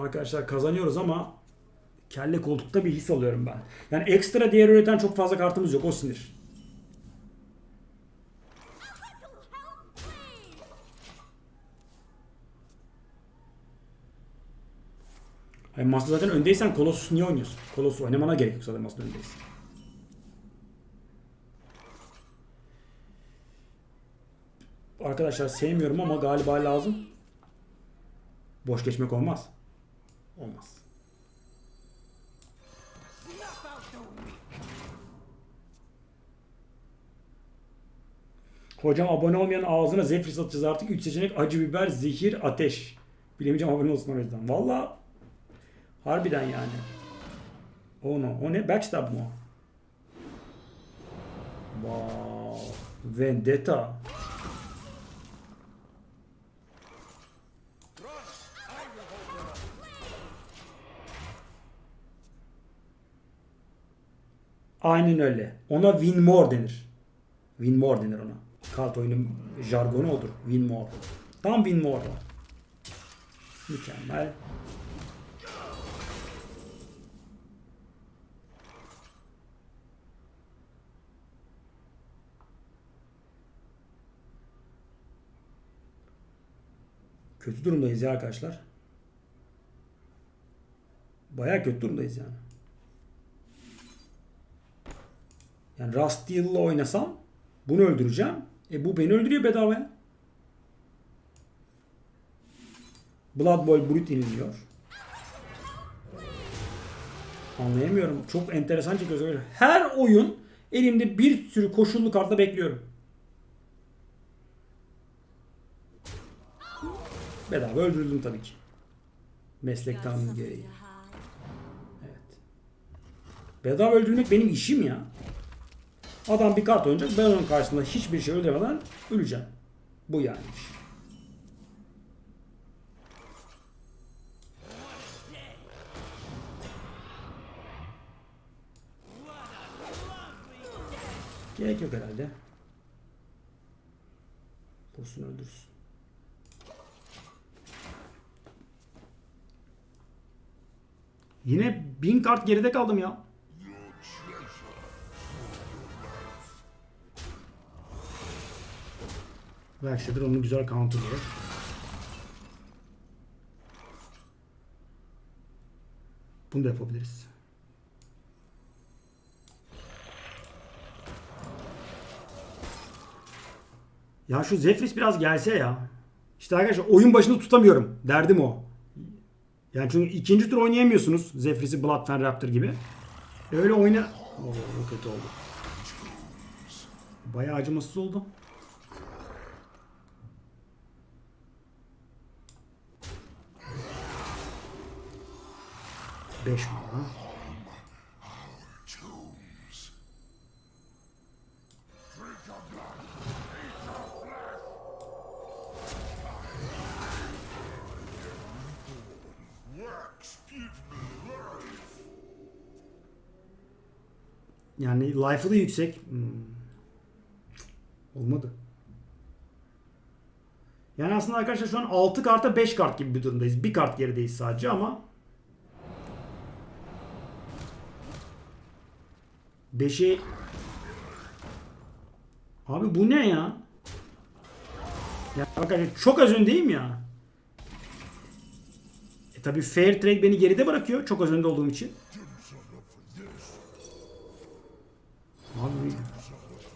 Arkadaşlar kazanıyoruz ama kelle koltukta bir his alıyorum ben. Yani ekstra değer üreten çok fazla kartımız yok o sinir. Hayır Master zaten öndeysen Colossus niye oynuyorsun? Colossus oynamana gerek yok zaten Master öndeyiz. Arkadaşlar sevmiyorum ama galiba lazım. Boş geçmek olmaz. Olmaz. Hocam abone olmayan ağzına zefir satacağız artık. 3 seçenek acı biber, zehir, ateş. Bilemeyeceğim abone olsun o yüzden. Valla harbiden yani. O ne? O ne? Backstab mı? Wow. Vendetta. Aynen öyle. Ona win more denir. Win more denir ona. Kart oyunu jargonu odur. Win more. Tam win more. o. Mükemmel. Kötü durumdayız ya arkadaşlar. Baya kötü durumdayız yani. Yani Rusty'la oynasam bunu öldüreceğim. E bu beni öldürüyor bedavaya. Blood Bowl Brute iniliyor. Anlayamıyorum. Çok enteresan çekiyor. Her oyun elimde bir sürü koşullu kartla bekliyorum. Bedava öldürüldüm tabii ki. Meslek tanımı gereği. Evet. Bedava öldürmek benim işim ya. Adam bir kart oynayacak. Ben onun karşısında hiçbir şey öldüremeden öleceğim. Bu yani. Gerek yok herhalde. Vursun öldürsün. Yine bin kart geride kaldım ya. Vex'dir onu güzel counterlıyor. Bunu da yapabiliriz. Ya şu Zephyrs biraz gelse ya. İşte arkadaşlar oyun başında tutamıyorum. Derdim o. Yani çünkü ikinci tur oynayamıyorsunuz. Zephyr's'i Blood Fan Raptor gibi. Öyle oyna... Oo, kötü oldu. Bayağı acımasız oldu. Beş mana. Yani life'ı da yüksek. Hmm. Olmadı. Yani aslında arkadaşlar şu an 6 karta 5 kart gibi bir durumdayız. Bir kart gerideyiz sadece ama 5'i Abi bu ne ya? Ya arkadaşlar çok az öndeyim ya. E tabi fair trade beni geride bırakıyor çok az önde olduğum için. Abi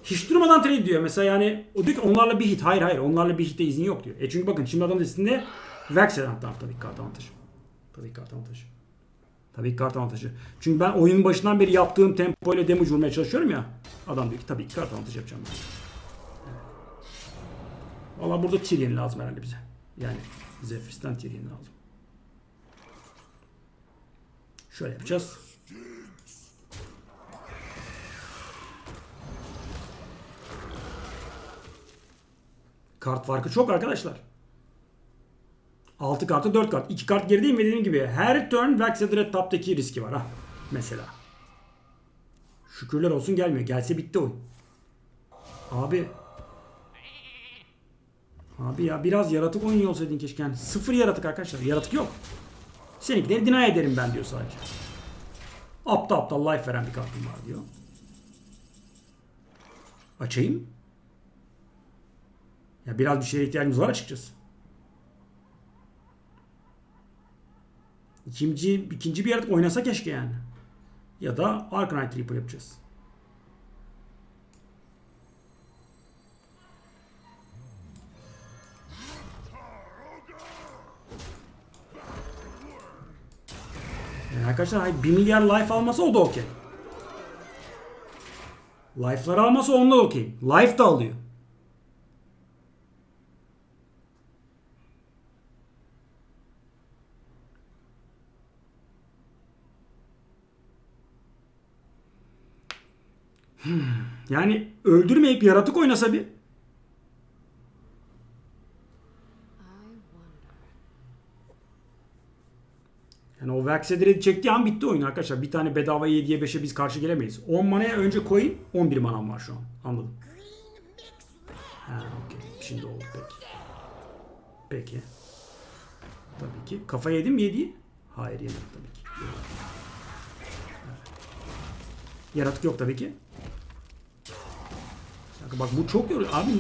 hiç durmadan trade diyor. Mesela yani o diyor ki onlarla bir hit. Hayır hayır onlarla bir hitte izin yok diyor. E çünkü bakın şimdi adam listesinde Vex hatta tabii ki kart avantajı. Tabii ki kart. Tabii ki kart avantajı. Çünkü ben oyunun başından beri yaptığım tempo ile damage vurmaya çalışıyorum ya. Adam diyor ki tabii ki kart avantajı yapacağım ben. Valla burada Tyrion lazım herhalde bize. Yani Zephyrs'ten Tyrion lazım. Şöyle yapacağız. Kart farkı çok arkadaşlar. 6 kartı 4 kart. 2 kart gerideyim ve dediğim gibi her turn Vexed Red Top'taki riski var ha. Mesela. Şükürler olsun gelmiyor. Gelse bitti oyun. Abi. Abi ya biraz yaratık oyun olsaydın keşke. Yani sıfır yaratık arkadaşlar. Yaratık yok. Seninkileri deny ederim ben diyor sadece. Aptal aptal life veren bir kartım var diyor. Açayım. Ya biraz bir şeye ihtiyacımız var açıkçası. İkinci, ikinci bir yaratık oynasa keşke yani. Ya da Arcanite Triple yapacağız. Yani arkadaşlar hayır, 1 milyar life almasa o da okey. Life'ları almasa onda okey. Life da alıyor. Yani öldürmeyip yaratık oynasa bir. Yani o Vexedred'i çektiği an bitti oyun arkadaşlar. Bir tane bedava 7'ye 5'e biz karşı gelemeyiz. 10 manaya önce koyun. 11 manam var şu an. Anladım. Ha okey. Şimdi oldu peki. Peki. Tabii ki. Kafa yedim mi 7'yi? Hayır yemedim tabii ki. Yaratık yok tabii ki. Bak, bak bu çok yoruyor. Abi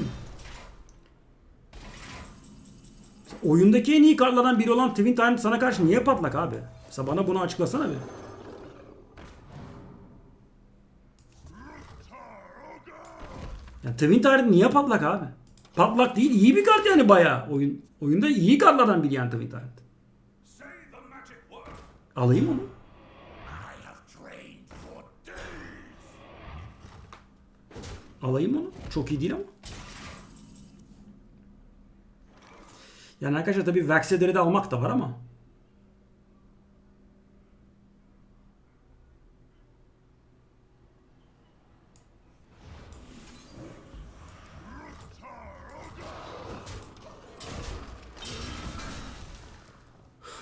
Oyundaki en iyi kartlardan biri olan Twin Time sana karşı niye patlak abi? Mesela bana bunu açıklasana bir. Ya Twin Tide niye patlak abi? Patlak değil iyi bir kart yani bayağı. Oyun, oyunda iyi kartlardan biri yani Twin Tide. Alayım onu. Alayım onu. Çok iyi değil ama. Yani arkadaşlar tabii Vexeder'i de almak da var ama.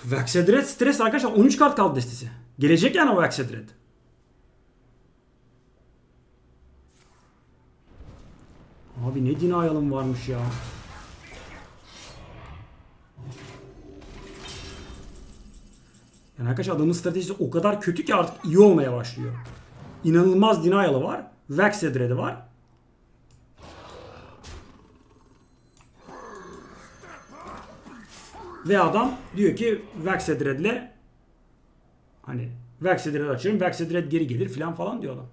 Vexedred stres arkadaşlar 13 kart kaldı destesi. Gelecek yani o Vexedred. Abi ne dinayalım varmış ya. Yani arkadaşlar adamın stratejisi o kadar kötü ki artık iyi olmaya başlıyor. İnanılmaz denial'ı var. Vexedred'i var. Ve adam diyor ki Vexedred'le hani Vexedred açarım, Vexedred geri gelir filan falan diyor adam.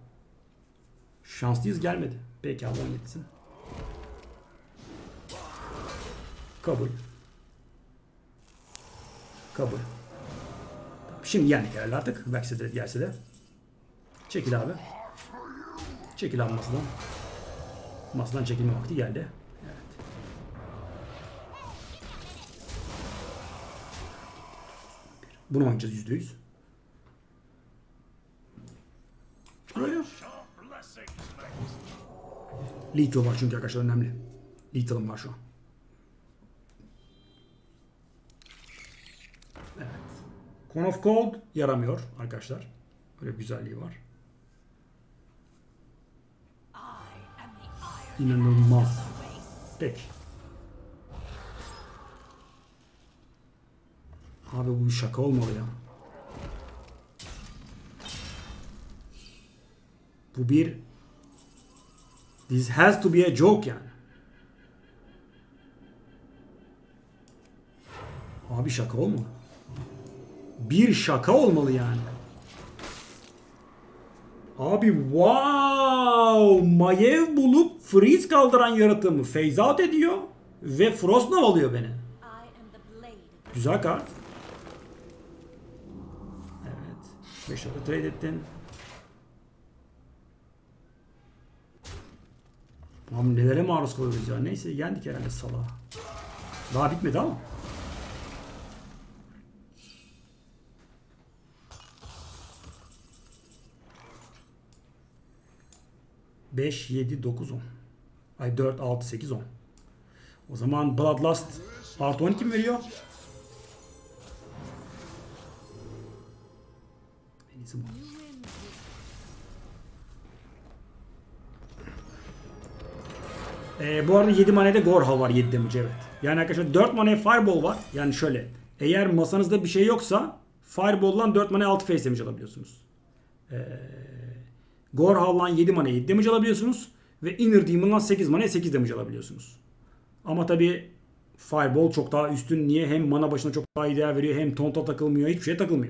Şanslıyız gelmedi. Peki Allah'ın gitsin. Kabul. Kabul. Şimdi yendik herhalde artık. Vexedred gelse de. Çekil abi. Çekil abi masadan. Masadan çekilme vakti geldi. Evet. Bunu oynayacağız yüzde yüz. Mates. Lethal var çünkü arkadaşlar önemli. Lethal'ım var şu an. Cone of Cold yaramıyor arkadaşlar. Öyle bir güzelliği var. İnanılmaz. Peki. Abi bu şaka olmalı ya. Bu bir This has to be a joke yani. Abi şaka olmalı. Bir şaka olmalı yani. Abi wow! Mayev bulup freeze kaldıran yaratığımı phase out ediyor ve Frostnov alıyor beni. Güzel kart. Evet. 5 dakika trade ettin. Abi nelere maruz kalıyoruz ya. Neyse yendik herhalde salağı. Daha bitmedi ama. Beş, yedi, dokuz, on. Ay dört, altı, sekiz, on. O zaman Bloodlust artı 12 mi veriyor? En iyisi bu. Ee, bu arada 7 manede Gorhal var 7 damage evet. Yani arkadaşlar 4 manaya Fireball var. Yani şöyle. Eğer masanızda bir şey yoksa Fireball'dan 4 mana 6 face damage alabiliyorsunuz. Ee, Gorhaw'dan 7 mana 7 damage alabiliyorsunuz. Ve Inner Demon'dan 8 mana 8 damage alabiliyorsunuz. Ama tabi Fireball çok daha üstün. Niye? Hem mana başına çok daha iyi değer veriyor. Hem tonta takılmıyor. Hiçbir şeye takılmıyor.